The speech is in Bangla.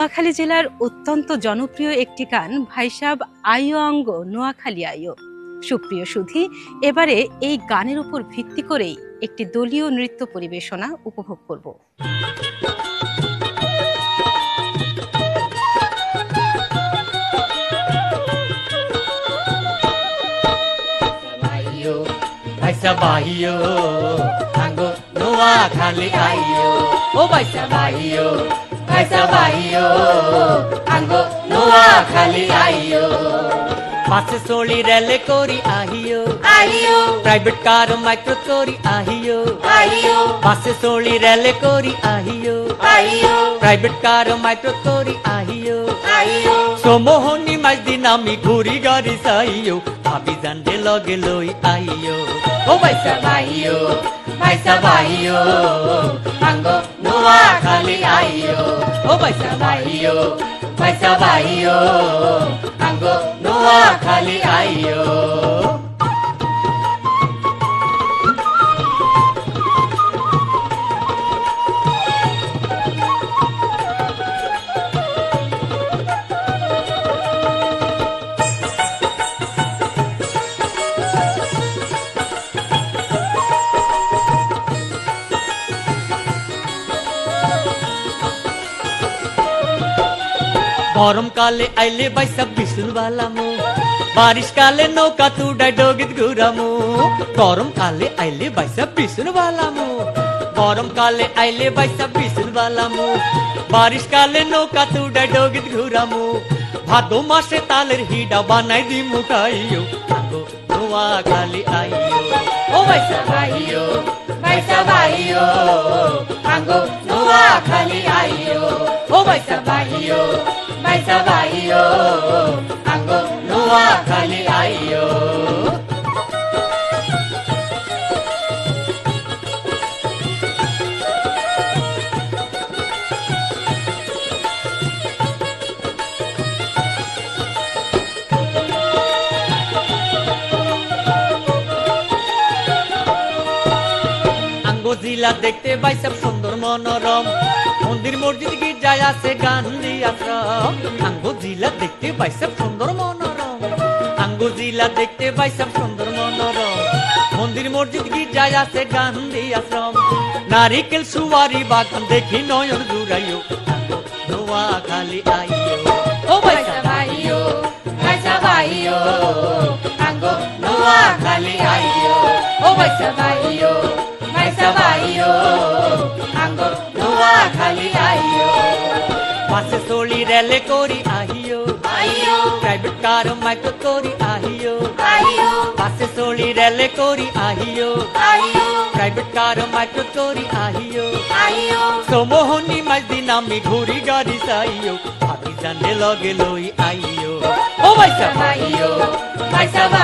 নোয়াখালী জেলার অত্যন্ত জনপ্রিয় একটি গান ভাইসাব আইও অঙ্গ নোয়াখালী আইও। সুপ্রিয় সুধী এবারে এই গানের উপর ভিত্তি করেই একটি দলীয় নৃত্য পরিবেশনা উপভোগ করব। Tango Noa Kali Noa. বাসে চলি রেলে করি আহিও আইও প্রাইভেট কার মাইক্রো করি আহিও আইও বাসে চলি রেলে করি আহিও আইও প্রাইভেট কার মাইক্রো করি আহিও আইও সমোহনী মাঝ দিন আমি ঘুরি গাড়ি চাইও ভাবি জানতে লগে লই আইও ও বাইসা বাইও আঙ্গো নোয়া খালি আইও ও বাইসা বাইও বাইসা বাইও আঙ্গো নোয়া খালি আইও। গরমকালে আইলে বাইসা বিশুল বালামু বারিশ কালে নৌকা তুডাই ডগিত ঘুরামু গরমকালে আইলে বাইসা বিশুল বালামু গরমকালে আইলে বাইসা বিশুল বালামু বারিশ কালে নৌকা তুডাই ডগিত ঘুরামু ভাদো মাসে তালের হিডা বানাই দি মুখাইও নোয়া খালি আইও ও বাইসা বাইও বাইসা বাইও আগো নোয়া খালি আইও ও বাইসা বাইও নোয়া খালি আইও জিলা দেখতে পাই সব সুন্দর মনোরম। মন্দির মসজিদ গির্জায় আছে গান্ধী আশ্রম আঙ্গো জিলা দেখতে পাই সব সুন্দর মনোরম। আঙ্গো জিলা দেখতে পাই সব সুন্দর মনোরম। মন্দির মসজিদ গির্জায় আছে গান্ধী আশ্রম নারিকেল সুয়ারি বাগান দেখি নয়ন জুড়াইও। নোয়া খালি আইও। ও বাইসা বাইও বাইসা বাইও আঙ্গো খালি আইও। ও বাইসা বাইও বাইসা বাইও আঙ্গো নোয়া খালি আইও বাসে চলি রেলে করি আহিও। প্রাইভেট কার মাইক্রো করি আহিও। বাসে চলি রেলে করি আহিও। প্রাইভেট কার মাইক্রো করি আহিও। সমোহনী মাঝ দিন আমি ঘুরি গাড়ি চাইও। ভাবি জানে লগে লই আইও। ও বাইসা বাইও বাইসা বাইও